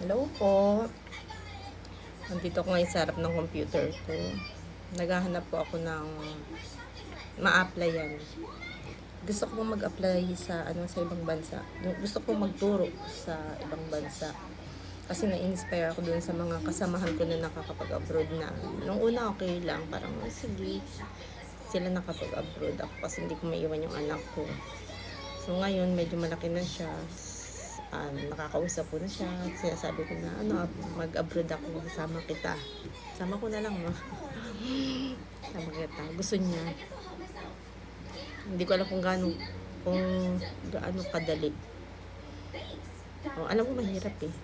Hello po. Nandito ko ngayon sa harap ng computer ko. Naghahanap po ako ng ma-applyan. Gusto ko mag-apply sa ano sa ibang bansa. Gusto ko magturo sa ibang bansa. Kasi na-inspire ako dun sa mga kasamahan ko na nakakapag-abroad na. Nung una okay lang, parang "Oh, sige, sila nakapag-abroad ako kasi hindi ko maiwan yung anak ko. So ngayon, medyo malaki na siya. Ah, nakakausap ko na siya. Sinasabi ko na, ano, mag-abroad ako. Kasama kita. Sama ko na lang, no? Sama kita. Gusto niya. Hindi ko alam kung gaano, kung gaano kadali. Oh, alam ko mahirap eh.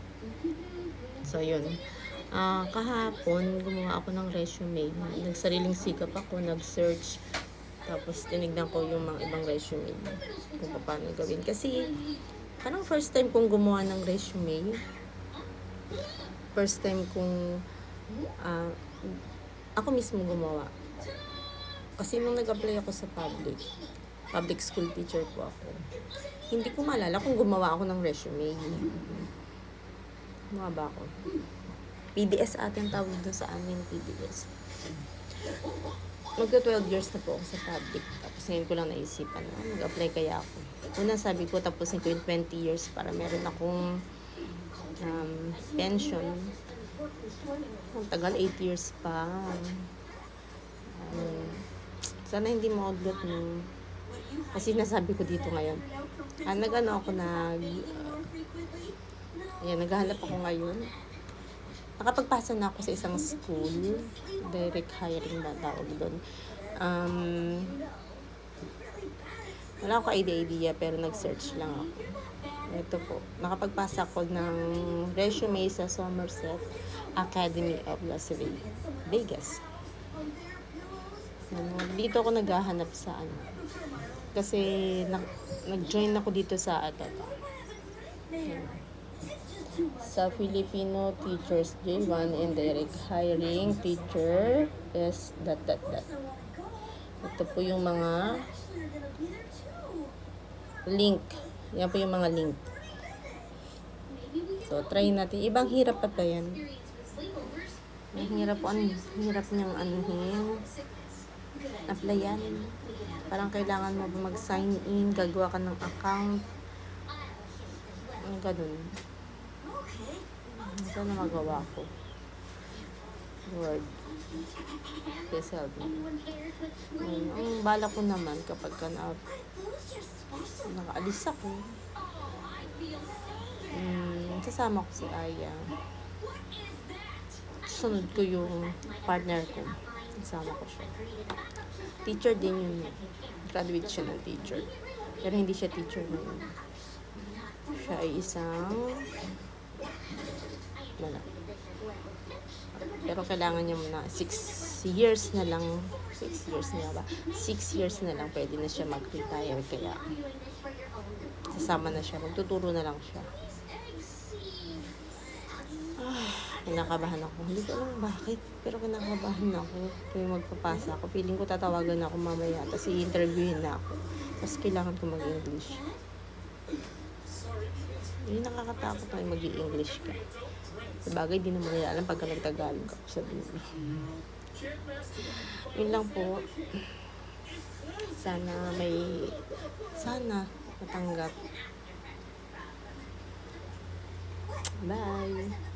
So, yun. Ah, kahapon, gumawa ako ng resume. Nagsariling sikap ako, nag-search. Tapos, tinignan ko yung mga ibang resume kung paano gawin. Kasi, parang first time kong gumawa ng resume. First time kong ah, ako mismo gumawa. Kasi nung nag-apply ako sa public, public school teacher po ako, hindi ko maalala kung gumawa ako ng resume. Gumawa ba ako? PDS atin tawag doon sa amin, PDS. Magka 12 years na po ako sa public. Tapos ngayon ko lang naisipan na mag-apply kaya ako. Una sabi ko tapusin ko yung 20 years para meron akong um, pension. Ang tagal, 8 years pa. Um, sana hindi mauglot no. Kasi nasabi ko dito ngayon. Ah, nag-ano ako nag... ayan, naghahanap ako ngayon. Nakapagpasa na ako sa isang school. Direct hiring ba tawag doon. Um, wala ako idea-idea pero nag-search lang ako. Ito po. Nakapagpasa ako ng resume sa Somerset Academy of Las Vegas. Ano, dito ako naghahanap sa ano. Kasi nag, nag-join ako dito sa Atata. Sa Filipino Teachers J1 and direct hiring teacher is that that that. Ito po yung mga link. Yan po yung mga link. So, try natin. Ibang hirap pa yan. Ang hirap po. Ang hirap niyang anuhin. Applyan. Parang kailangan mo mag-sign in, gagawa ka ng account. Ang ganun. Sana magawa ko. Word. Please help me. Ang bala ko naman kapag ka na nakaalis ako. Mm, sasama ko si Aya. Sunod ko yung partner ko. Kasama ko siya. Teacher din yun. eh. Graduate siya ng teacher. Pero hindi siya teacher ngayon. Siya ay isang wala. Pero kailangan niya muna 6 years na lang 6 years na ba? 6 years na lang pwede na siya mag-retire kaya sasama na siya. Magtuturo na lang siya. Ah, kinakabahan ako. Hindi ko alam bakit. Pero kinakabahan ako. Kaya magpapasa ako. Feeling ko tatawagan ako mamaya. Tapos i-interviewin na ako. Tapos kailangan ko mag-English. Yung nakakatakot na mag english ka. Sa bagay, di naman nila alam pagka nagtagalog ako sa dulo. Yun lang po. Sana may... Sana matanggap. Bye!